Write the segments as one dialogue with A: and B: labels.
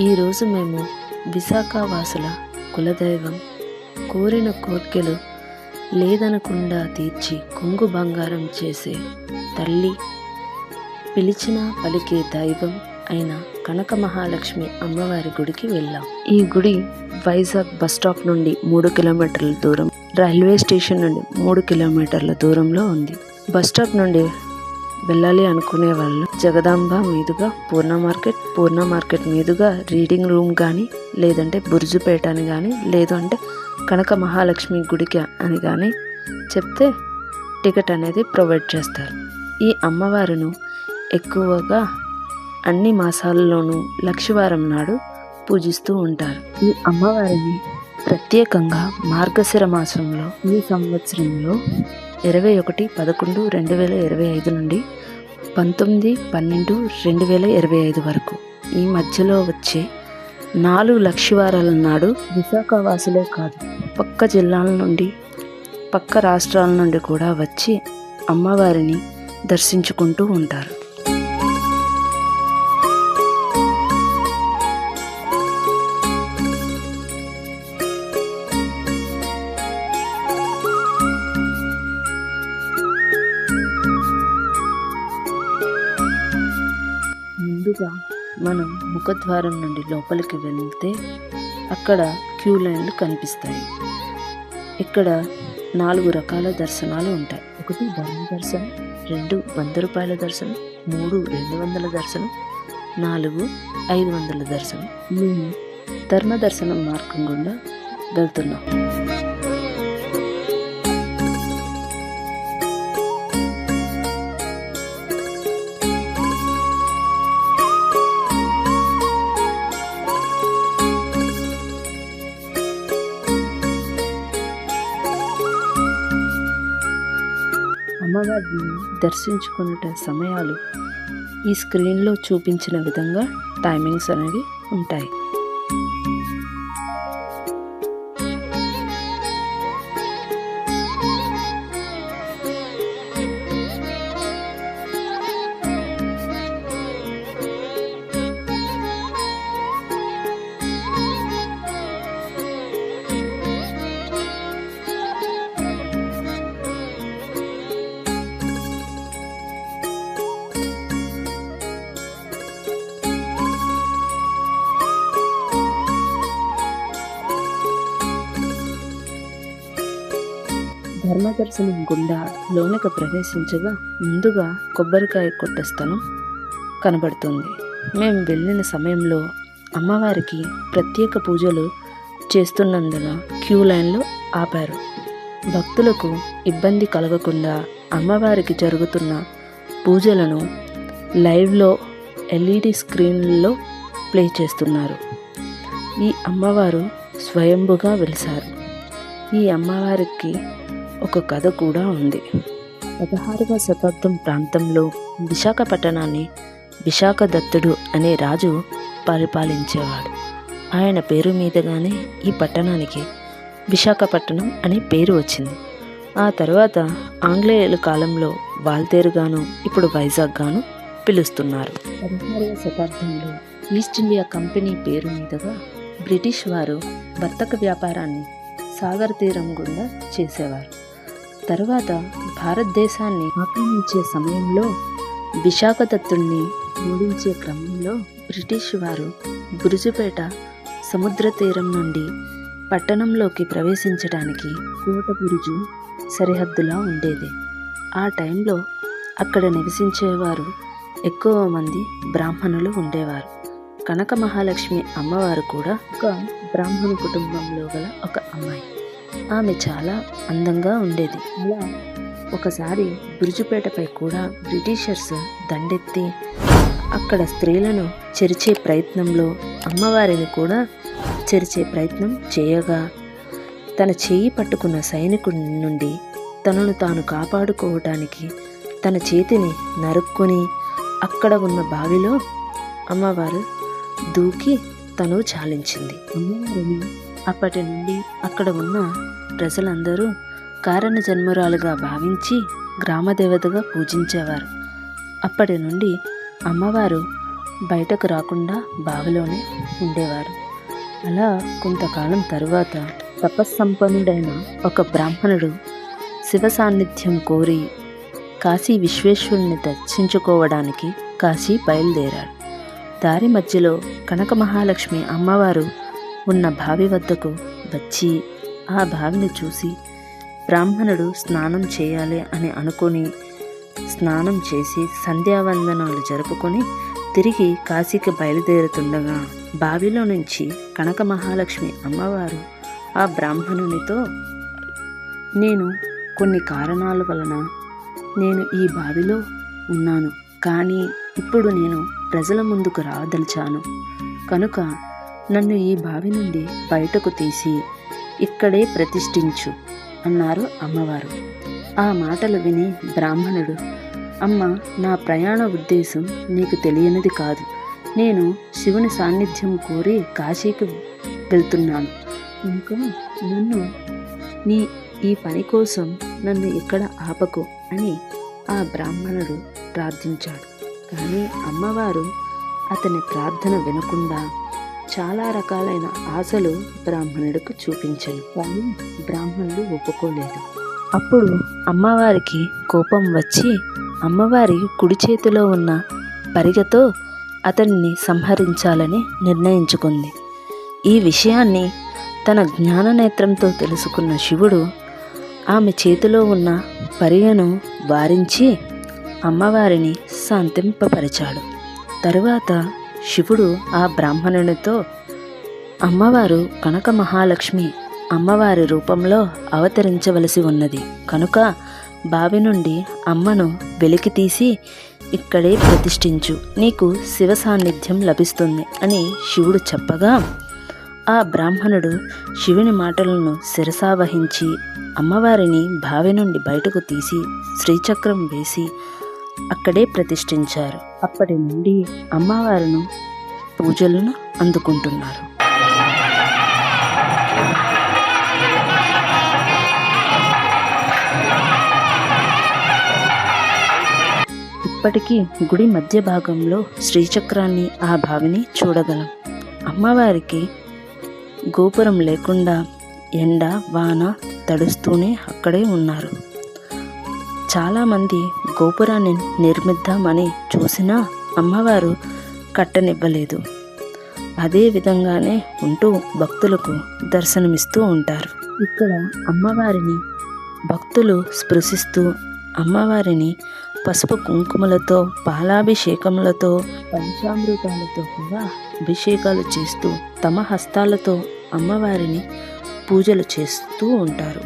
A: ఈరోజు మేము విశాఖ వాసుల కులదైవం కోరిన కోర్కెలు లేదనకుండా తీర్చి కొంగు బంగారం చేసే తల్లి పిలిచిన పలికే దైవం అయిన కనక మహాలక్ష్మి అమ్మవారి గుడికి వెళ్ళాం. ఈ గుడి వైజాగ్ బస్ స్టాప్ నుండి మూడు కిలోమీటర్ల దూరం రైల్వే స్టేషన్ నుండి మూడు కిలోమీటర్ల దూరంలో ఉంది. బస్ స్టాప్ నుండి వెళ్ళాలి అనుకునే వాళ్ళు. జగదాంబ మీదుగా పూర్ణ మార్కెట్ పూర్ణ మార్కెట్ మీదుగా రీడింగ్ రూమ్ కానీ లేదంటే బుర్జుపేట అని కానీ లేదు అంటే కనక మహాలక్ష్మి గుడికి అని కానీ చెప్తే టికెట్ అనేది ప్రొవైడ్ చేస్తారు. ఈ అమ్మవారును ఎక్కువగా అన్ని మాసాలలోనూ లక్షవారం నాడు పూజిస్తూ ఉంటారు. ఈ అమ్మవారిని ప్రత్యేకంగా మార్గశిర మాసంలో ఈ సంవత్సరంలో ఇరవై ఒకటి పదకొండు రెండు వేల ఇరవై ఐదు నుండి పంతొమ్మిది పన్నెండు రెండు వేల ఇరవై ఐదు వరకు. ఈ మధ్యలో వచ్చే నాలుగు లక్షవారాల నాడు విశాఖ వాసులే కాదు పక్క జిల్లాల నుండి పక్క రాష్ట్రాల నుండి కూడా వచ్చి అమ్మవారిని దర్శించుకుంటూ ఉంటారు. ముందుగా మనం ముఖద్వారం నుండి లోపలికి వెళ్తే అక్కడ క్యూ లైన్లు కనిపిస్తాయి. ఇక్కడ నాలుగు రకాల దర్శనాలు ఉంటాయి. ఒకటి ధర్మ దర్శనం రెండు వంద రూపాయల దర్శనం మూడు రెండు వందల దర్శనం నాలుగు ఐదు వందల దర్శనం. మేము ధర్మ దర్శనం మార్గం గుండా వెళ్తున్నాం. దర్శించుకునే సమయాలు ఈ స్క్రీన్లో చూపించిన విధంగా టైమింగ్స్ అనేవి ఉంటాయి. దర్శనం గుండా లోనికి ప్రవేశించగా ముందుగా కొబ్బరికాయ కొట్ట స్థలం కనబడుతుంది. మేము వెళ్ళిన సమయంలో అమ్మవారికి ప్రత్యేక పూజలు చేస్తున్నందున క్యూ లైన్లో ఆపారు. భక్తులకు ఇబ్బంది కలగకుండా అమ్మవారికి జరుగుతున్న పూజలను లైవ్లో ఎల్ఈడి స్క్రీన్లలో ప్లే చేస్తున్నారు. ఈ అమ్మవారు స్వయంభుగా వెలిసారు. ఈ అమ్మవారికి ఒక కథ కూడా ఉంది. పదహారవ శతాబ్దం ప్రాంతంలో విశాఖపట్టణాన్ని విశాఖ దత్తుడు అనే రాజు పరిపాలించేవాడు. ఆయన పేరు మీదుగానే ఈ పట్టణానికి విశాఖపట్టణం అనే పేరు వచ్చింది. ఆ తర్వాత ఆంగ్లేయుల కాలంలో వాల్తేరుగాను ఇప్పుడు వైజాగ్ గాను పిలుస్తున్నారు. పదహారవ శతాబ్దంలో ఈస్ట్ ఇండియా కంపెనీ పేరు మీదుగా బ్రిటిష్ వారు వర్తక వ్యాపారాన్ని సాగర్ తీరం గుండా చేసేవారు. తరువాత భారతదేశాన్ని ఆక్రమించే సమయంలో విశాఖదత్తుణ్ణి ఓడించే క్రమంలో బ్రిటిష్ వారు గురుజుపేట సముద్ర తీరం నుండి పట్టణంలోకి ప్రవేశించడానికి కోట బురుజు సరిహద్దులా ఉండేది. ఆ టైంలో అక్కడ నివసించేవారు ఎక్కువ మంది బ్రాహ్మణులు ఉండేవారు. కనక మహాలక్ష్మి అమ్మవారు కూడా ఒక బ్రాహ్మణ కుటుంబంలో గల ఒక అమ్మాయి. ఆమె చాలా అందంగా ఉండేది. అలా ఒకసారి బురుజుపేటపై కూడా బ్రిటిషర్స్ దండెత్తి అక్కడ స్త్రీలను చెరిచే ప్రయత్నంలో అమ్మవారిని కూడా చెరిచే ప్రయత్నం చేయగా తన చేయి పట్టుకున్న సైనికుడి నుండి తనను తాను కాపాడుకోవటానికి తన చేతిని నరుక్కుని అక్కడ ఉన్న బావిలో అమ్మవారు దూకి తను చాలించింది. అమ్మవారిని అప్పటి నుండి అక్కడ ఉన్న ప్రజలందరూ కారణ జన్మరాలుగా భావించి గ్రామదేవతగా పూజించేవారు. అప్పటి నుండి అమ్మవారు బయటకు రాకుండా బావిలోనే ఉండేవారు. అలా కొంతకాలం తరువాత తపస్సంపన్నుడైన ఒక బ్రాహ్మణుడు శివ సాన్నిధ్యం కోరి కాశీ విశ్వేశ్వరుని దర్శించుకోవడానికి కాశీ బయలుదేరాడు. దారి మధ్యలో కనక మహాలక్ష్మి అమ్మవారు ఉన్న బావి వద్దకు వచ్చి ఆ బావిని చూసి బ్రాహ్మణుడు స్నానం చేయాలి అని అనుకుని స్నానం చేసి సంధ్యావందనాలు జరుపుకొని తిరిగి కాశీకి బయలుదేరుతుండగా బావిలో నుంచి కనక మహాలక్ష్మి అమ్మవారు ఆ బ్రాహ్మణునితో నేను కొన్ని కారణాల వలన నేను ఈ బావిలో ఉన్నాను కానీ ఇప్పుడు నేను ప్రజల ముందుకు రాదలిచాను. కనుక నన్ను ఈ బావి నుండి బయటకు తీసి ఇక్కడే ప్రతిష్ఠించు అన్నారు అమ్మవారు. ఆ మాటలు విని బ్రాహ్మణుడు అమ్మ నా ప్రయాణ ఉద్దేశం నీకు తెలియనిది కాదు. నేను శివుని సాన్నిధ్యం కోరి కాశీకి వెళ్తున్నాను. ఇంకా నన్ను నీ ఈ పని కోసం నన్ను ఇక్కడ ఆపకు అని ఆ బ్రాహ్మణుడు ప్రార్థించాడు. కానీ అమ్మవారు అతని ప్రార్థన వినకుండా చాలా రకాలైన ఆశలు బ్రాహ్మణుడికి చూపించాయి. కానీ బ్రాహ్మణుడు ఒప్పుకోలేదు. అప్పుడు అమ్మవారికి కోపం వచ్చి అమ్మవారి కుడి చేతిలో ఉన్న పరిగతో అతన్ని సంహరించాలని నిర్ణయించుకుంది. ఈ విషయాన్ని తన జ్ఞాననేత్రంతో తెలుసుకున్న శివుడు ఆమె చేతిలో ఉన్న పరిగను వారించి అమ్మవారిని శాంతింపపరిచాడు. తరువాత శివుడు ఆ బ్రాహ్మణునితో అమ్మవారు కనక మహాలక్ష్మి అమ్మవారి రూపంలో అవతరించవలసి ఉన్నది. కనుక బావి నుండి అమ్మను వెలికి తీసి ఇక్కడే ప్రతిష్ఠించు. నీకు శివ సాన్నిధ్యం లభిస్తుంది అని శివుడు చెప్పగా ఆ బ్రాహ్మణుడు శివుని మాటలను శిరసావహించి అమ్మవారిని బావి నుండి బయటకు తీసి శ్రీచక్రం వేసి అక్కడే ప్రతిష్ఠించారు. అప్పటి నుండి అమ్మవారిను పూజలను అందుకుంటున్నారు. ఇప్పటికీ గుడి మధ్య భాగంలో శ్రీచక్రాన్ని ఆ బావిని చూడగలం. అమ్మవారికి గోపురం లేకుండా ఎండ వాన తడుస్తూనే అక్కడే ఉన్నారు. చాలామంది గోపురాన్ని నిర్మిద్దామని చూసినా అమ్మవారు కట్టనివ్వలేదు. అదే విధంగానే ఉంటూ భక్తులకు దర్శనమిస్తూ ఉంటారు. ఇక్కడ అమ్మవారిని భక్తులు స్పృశిస్తూ అమ్మవారిని పసుపు కుంకుమలతో పాలాభిషేకములతో పంచామృతాలతో కూడా అభిషేకాలు చేస్తూ తమ హస్తాలతో అమ్మవారిని పూజలు చేస్తూ ఉంటారు.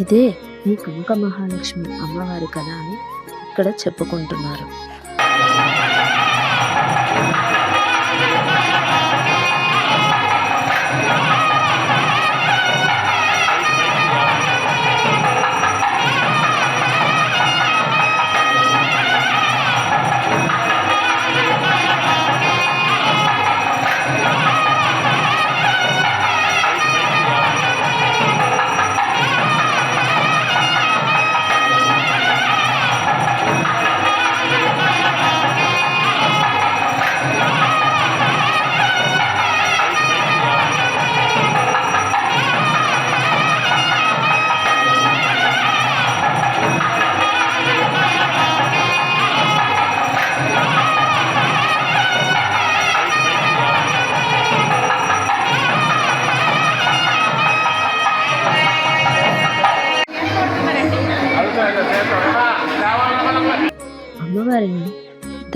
A: ఇదే ఈ కనక మహాలక్ష్మి అమ్మవారి కథ అని ఇక్కడ చెప్పుకుంటున్నారు.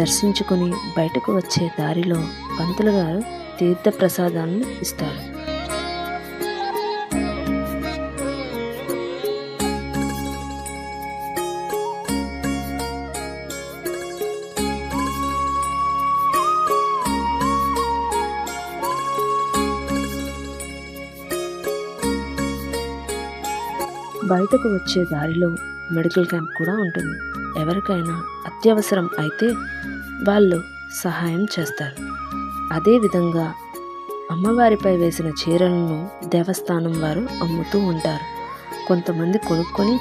A: దర్శించుకుని బయటకు వచ్చే దారిలో పంతులు గారు తీర్థప్రసాదాలను ఇస్తారు. బయటకు వచ్చే దారిలో మెడికల్ క్యాంప్ కూడా ఉంటుంది. ఎవరికైనా అత్యవసరం అయితే వాళ్ళు సహాయం చేస్తారు. అదేవిధంగా అమ్మవారిపై వేసిన చీరలను దేవస్థానం వారు అమ్ముతూ ఉంటారు. కొంతమంది కొనుక్కొని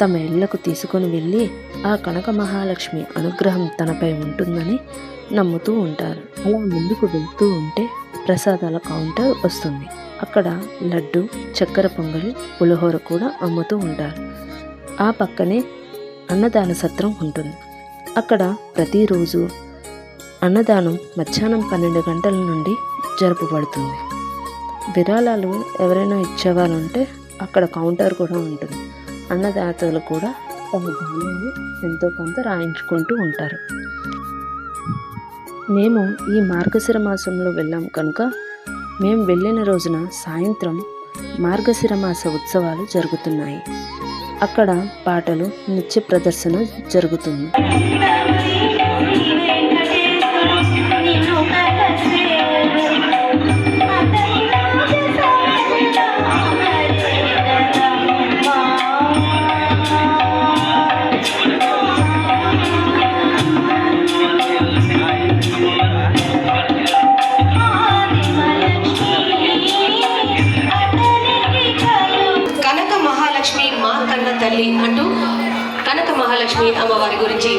A: తమ ఇళ్ళకు తీసుకొని వెళ్ళి ఆ కనక మహాలక్ష్మి అనుగ్రహం తనపై ఉంటుందని నమ్ముతూ ఉంటారు. అలా ముందుకు వెళ్తూ ఉంటే ప్రసాదాల కౌంటర్ వస్తుంది. అక్కడ లడ్డు చక్కెర పొంగలి పులిహోర కూడా అమ్ముతూ ఉంటారు. ఆ పక్కనే అన్నదాన సత్రం ఉంటుంది. అక్కడ ప్రతిరోజు అన్నదానం మధ్యాహ్నం పన్నెండు గంటల నుండి జరుపబడుతుంది. విరాళాలు ఎవరైనా ఇచ్చేవాళ్ళు ఉంటే అక్కడ కౌంటర్ కూడా ఉంటుంది. అన్నదాతలు కూడా తమ ధాన్యాన్ని ఎంతో కొంత రాయించుకుంటూ ఉంటారు. మేము ఈ మార్గశిర మాసంలో వెళ్ళాం కనుక మేము వెళ్ళిన రోజున సాయంత్రం మార్గశిర మాస ఉత్సవాలు జరుగుతున్నాయి. అక్కడ పాటలు నృత్య ప్రదర్శన జరుగుతుంది.
B: తల్లి అంటూ కనక మహాలక్ష్మి అమ్మవారి గురించి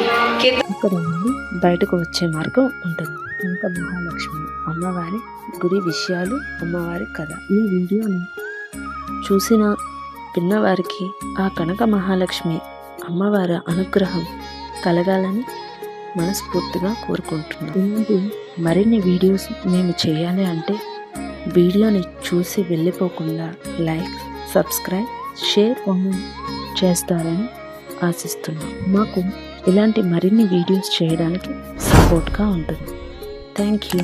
A: అక్కడ నుండి బయటకు వచ్చే మార్గం ఉంటుంది. కనక మహాలక్ష్మి అమ్మవారి గుడి విషయాలు అమ్మవారి కథ. ఈ వీడియోని చూసిన విన్నవారికి ఆ కనక మహాలక్ష్మి అమ్మవారి అనుగ్రహం కలగాలని మనస్ఫూర్తిగా కోరుకుంటున్నాను మరిన్ని వీడియోస్ మేము చేయాలి అంటే వీడియోని చూసి వెళ్ళిపోకుండా లైక్ సబ్స్క్రైబ్ షేర్ కామెంట్ చేస్తారని ఆశిస్తున్నాం. మాకు ఇలాంటి మరిన్ని వీడియోస్ చేయడానికి సపోర్ట్గా ఉంటుంది. Thank you